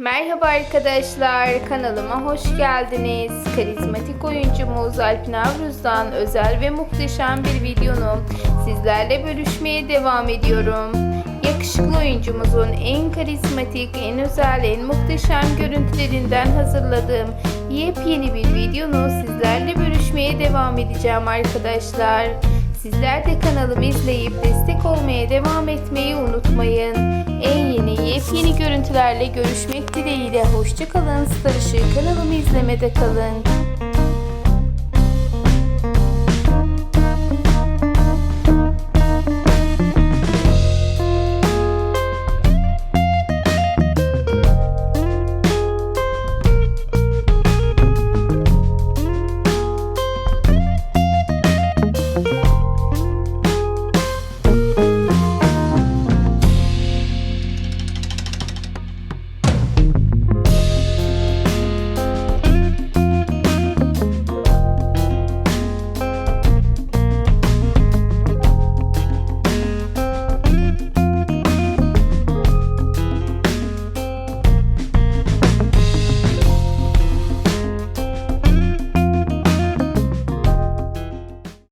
Merhaba arkadaşlar, kanalıma hoş geldiniz. Karizmatik oyuncumuz Alp Navruz'dan özel ve muhteşem bir videonu sizlerle bölüşmeye devam ediyorum. Yakışıklı oyuncumuzun en karizmatik, en özel, en muhteşem görüntülerinden hazırladığım yepyeni bir videonu sizlerle bölüşmeye devam edeceğim arkadaşlar. Sizler de kanalımı izleyip destek olmaya devam etmeyi unutmayın. En yepyeni görüntülerle görüşmek dileğiyle hoşçakalın. Star Işığı kanalımı izlemede kalın.